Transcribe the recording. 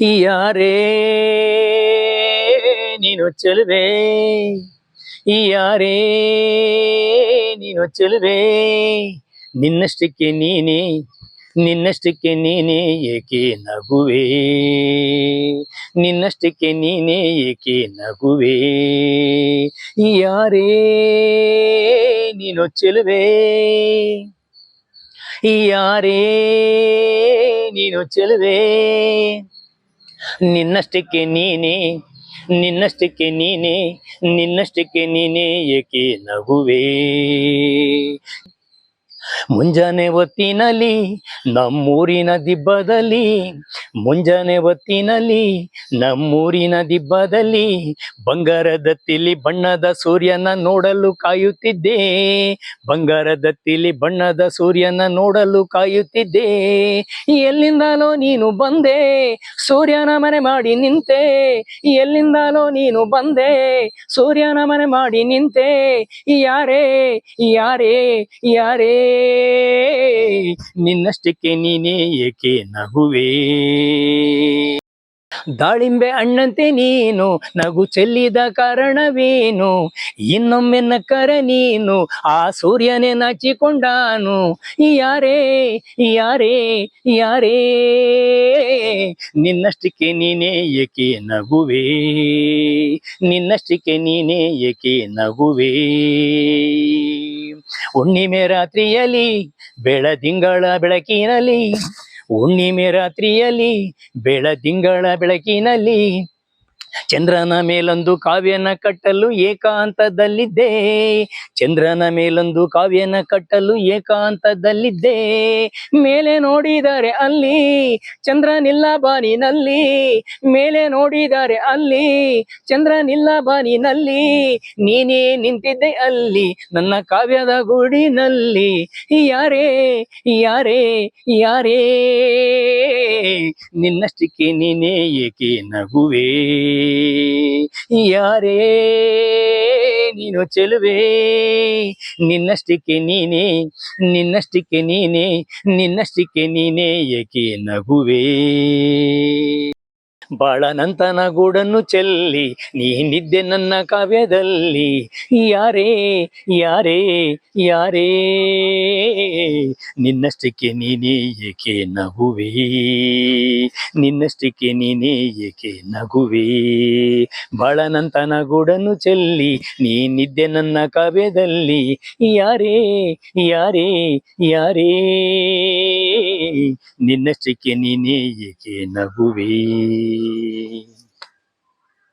ಯಾರೇ ನೀನು ಚೆಲುವೆ? ಯಾರೇ ನೀನು ಚೆಲುವೆ? ನಿನ್ನಷ್ಟಕ್ಕೆ ನೀನೇ ನಿನ್ನಷ್ಟಕ್ಕೆ ನೀನೇ ಏಕೆ ನಗುವೆ? ನಿನ್ನಷ್ಟಕ್ಕೆ ನೀನೇ ಏಕೆ ನಗುವೆ? ಯಾರೇ ನೀನು ಚೆಲುವೆ? ಯಾರೇ ನೀನು ಚೆಲುವೆ? ನಿನ್ನಷ್ಟಕ್ಕೆ ನೀನೇ ನಿನ್ನಷ್ಟಕ್ಕೆ ನೀನೇ ನಿನ್ನಷ್ಟಕ್ಕೆ ನೀನೇ ಏಕೆ ನಗುವೆ? ಮುಂಜಾನೆ ಹೊತ್ತಿನಲ್ಲಿ, ನಮ್ಮೂರಿನ ದಿಬ್ಬದಲ್ಲಿ, ಮುಂಜಾನೆ ಹೊತ್ತಿನಲ್ಲಿ, ನಮ್ಮೂರಿನ ದಿಬ್ಬದಲ್ಲಿ, ಬಂಗಾರದ ತಿಲಿ ಬಣ್ಣದ ಸೂರ್ಯನ ನೋಡಲು ಕಾಯುತ್ತಿದ್ದೆ. ಬಂಗಾರದ ತಿಲಿ ಬಣ್ಣದ ಸೂರ್ಯನ ನೋಡಲು ಕಾಯುತ್ತಿದ್ದೆ. ಎಲ್ಲಿಂದಲೋ ನೀನು ಬಂದೆ, ಸೂರ್ಯನ ಮನೆ ಮಾಡಿ ನಿಂತೆ. ಎಲ್ಲಿಂದಲೋ ನೀನು ಬಂದೆ, ಸೂರ್ಯನ ಮನೆ ಮಾಡಿ ನಿಂತೆ. ಯಾರೇ ಯಾರೇ ಯಾರೇ ನಿನ್ನಷ್ಟಕ್ಕೆ ನೀನೇ ಏಕೆ ನಗುವೆ? ದಾಳಿಂಬೆ ಅಣ್ಣಂತೆ ನೀನು, ನಗು ಚೆಲ್ಲಿದ ಕಾರಣವೇನು? ಇನ್ನೊಮ್ಮೆ ನಕ್ಕರ ನೀನು, ಆ ಸೂರ್ಯನೇ ನಾಚಿಕೊಂಡಾನು. ಯಾರೇ ಯಾರೇ ಯಾರೇ? ನಿನ್ನಷ್ಟಕ್ಕೆ ನೀನೇ ಏಕೆ ನಗುವೇ? ನಿನ್ನಷ್ಟಕ್ಕೆ ನೀನೇ ಏಕೆ ನಗುವೆ? ಹುಣ್ಣಿಮೆ ರಾತ್ರಿಯಲ್ಲಿ ಬೆಳದಿಂಗಳ ಬೆಳಕಿನಲ್ಲಿ ಹುಣ್ಣಿಮೆ ರಾತ್ರಿಯಲ್ಲಿ ಬೆಳದಿಂಗಳ ಬೆಳಕಿನಲ್ಲಿ ಚಂದ್ರನ ಮೇಲೊಂದು ಕಾವ್ಯನ ಕಟ್ಟಲು ಏಕಾಂತದಲ್ಲಿದ್ದೆ. ಚಂದ್ರನ ಮೇಲೊಂದು ಕಾವ್ಯನ ಕಟ್ಟಲು ಏಕಾಂತದಲ್ಲಿದ್ದೆ. ಮೇಲೆ ನೋಡಿದರೆ ಅಲ್ಲಿ ಚಂದ್ರನಿಲ್ಲ ಬಾನಿನಲ್ಲಿ. ಮೇಲೆ ನೋಡಿದರೆ ಅಲ್ಲಿ ಚಂದ್ರನಿಲ್ಲ ಬಾನಿನಲ್ಲಿ. ನೀನೇ ನಿಂತಿದ್ದೆ ಅಲ್ಲಿ, ನನ್ನ ಕಾವ್ಯದ ಗೂಡಿನಲ್ಲಿ. ಯಾರೇ ಯಾರೇ ಯಾರೇ. ನಿನ್ನಷ್ಟಕ್ಕೆ ನೀನೇ ಏಕೆ ನಗುವೆ? ಯಾರೇ ನೀನು ಚೆಲುವೆ? ನಿನ್ನಷ್ಟಕ್ಕೆ ನೀನೇ ನಿನ್ನಷ್ಟಕ್ಕೆ ನೀನೇ ನಿನ್ನಷ್ಟಕ್ಕೆ ನೀನೇ ಏಕೆ ನಗುವೆ? ಬಾಳನಂತನ ಗೂಡನ್ನು ಚೆಲ್ಲಿ ನೀನಿದ್ದೆ ನನ್ನ ಕಾವ್ಯದಲ್ಲಿ. ಯಾರೇ ಯಾರೇ ಯಾರೇ, ನಿನ್ನಷ್ಟಕ್ಕೆ ನೀನೇ ಏಕೆ ನಗುವೆ? ನಿನ್ನಷ್ಟಕ್ಕೆ ನೀನೇ ಏಕೆ ನಗುವೆ? ಬಾಳನಂತನ ಗೂಡನ್ನು ಚೆಲ್ಲಿ ನೀನಿದ್ದೆ ನನ್ನ ಕಾವ್ಯದಲ್ಲಿ. ಯಾರೇ ಯಾರೇ ಯಾರೇ ನಿನ್ನಷ್ಟಕ್ಕೆ ನೀನೇ ಏಕೆ ನಗುವೆ